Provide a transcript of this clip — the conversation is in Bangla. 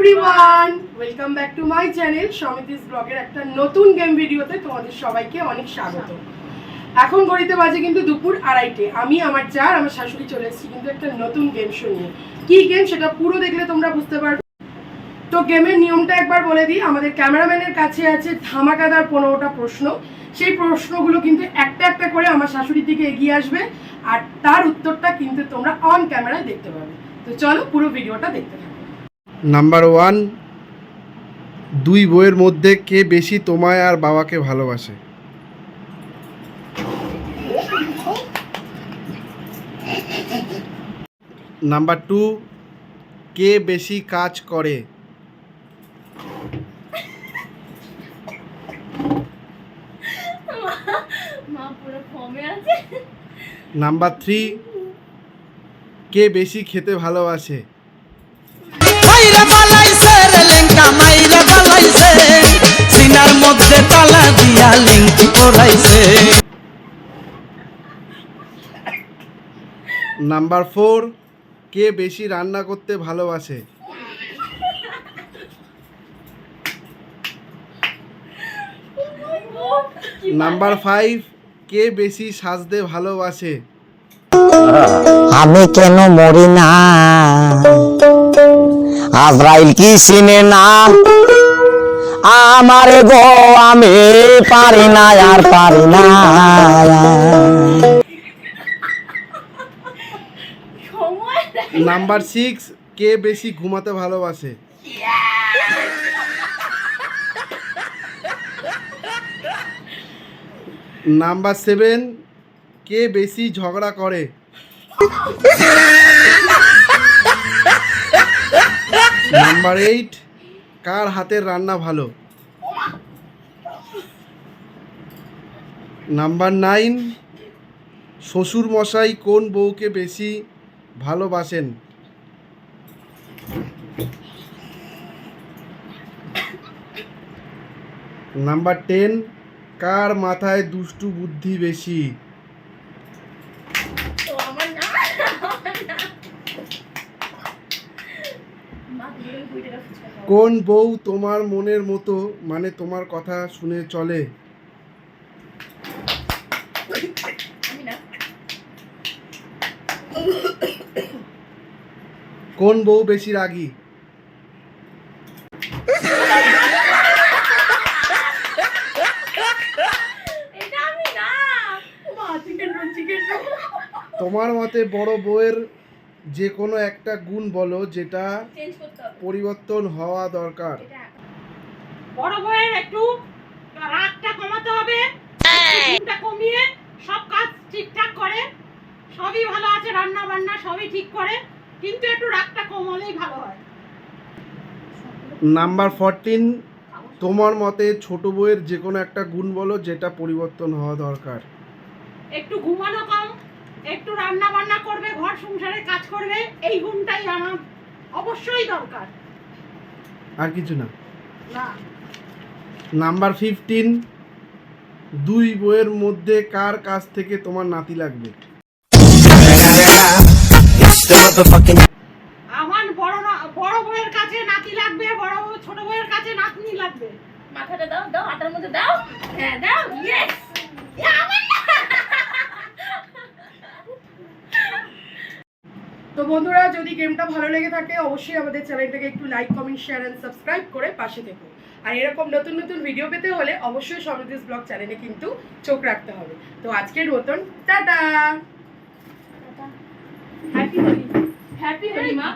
Everyone welcome back to my channel সমিতিস ব্লগের একটা নতুন গেম ভিডিওতে তোমাদের সবাইকে অনেক স্বাগত। এখন ঘড়িতে বাজে কিন্তু দুপুর আড়াইটে। আমি, আমার চার, আমার শাশুড়ি চলে এসেছি কিন্তু একটা নতুন গেম শুনিয়ে কি গেম সেটা পুরো দেখলে তোমরা বুঝতে পারবে। তো গেমের নিয়মটা একবার বলে দিই। আমাদের ক্যামেরাম্যানের কাছে আছে ধামাকাদার পনেরোটা প্রশ্ন। সেই প্রশ্নগুলো কিন্তু একটা একটা করে আমার শাশুড়ির দিকে এগিয়ে আসবে। আর তার উত্তরটা কিন্তু তোমরা অন ক্যামেরায় দেখতে পাবে। তো চলো পুরো ভিডিওটা দেখতে থাকো। নাম্বার ওয়ান দুই বইয়ের মধ্যে কে বেশি তোমায় আর বাবাকে ভালোবাসে? নাম্বার টু কে বেশি কাজ করে? নাম্বার থ্রি কে বেশি খেতে ভালোবাসে? মাইরে বালাইছে রে লেঙ্কা মাইরে বালাইছে। সিনার মধ্যে তালা দিয়া লিঙ্ক পরাইছে নাম্বার ফোর কে বেশি রান্না করতে ভালোবাসে? নাম্বার ফাইভ কে বেশি সাজতে ভালোবাসে? আমি কেন মরি না? আজরাইল কি চিনে না? আমার গো, আমি পারি না, আর পারি না। নাম্বার সিক্স, কে বেশি ঘুমাতে ভালোবাসে? নাম্বার সেভেন, কে বেশি ঝগড়া করে? নাম্বার এইট কার হাতের রান্না ভালো? নাম্বার নাইন শ্বশুর মশাই কোন বউকে বেশি ভালোবাসেন? নাম্বার টেন কার মাথায় দুষ্টু বুদ্ধি বেশি? কোন বউ তোমার মনের মতো মানে তোমার কথা শুনে চলে? কোন বউ বেশি রাগী? তোমার মতে বড় বউয়ের যে কোনো একটা গুণ বলো যেটা পরিবর্তন হওয়া দরকার। বড় বউয়ের একটু রাগটা কমাতে হবে। কমিয়ে সব কাজ ঠিকঠাক করে। সবই ভালো আছে রান্না বান্না সবই ঠিক করে। কিন্তু একটু রাগটা কমালেই ভালো হয়। নাম্বার ফরটিন তোমার মতে ছোট বউয়ের যে কোনো একটা গুণ বলো যেটা পরিবর্তন হওয়া দরকার। একটু ঘুমানো কম একটু রান্না বান্না করবে ঘর করবে এই গুণটাই আমার অবশ্যই দরকার। আর কিছু না। না। নাম্বার ফিফটিন দুই বইয়ের মধ্যে কার কাছ থেকে তোমার নাতি লাগবে? আমার বড় বড় বউয়ের কাছে নাতি লাগবে বড় ছোট বউয়ের কাছে নাতনি লাগবে। মাথাটা দাও দাও আটার মধ্যে দাও। হ্যাঁ দাও ইয়েস আমার না তো বন্ধুরা যদি গেমটা ভালো লেগে থাকে অবশ্যই আমাদের চ্যানেলটাকে একটু like comment share and subscribe করে পাশে থেকো। আর এরকম নতুন নতুন ভিডিও পেতে হলে অবশ্যই সমৃদ্ধিস ব্লগ চ্যানেলে কিন্তু চোখ রাখতে হবে। তো আজকের মতন tata! Happy Holi happy Holi মা।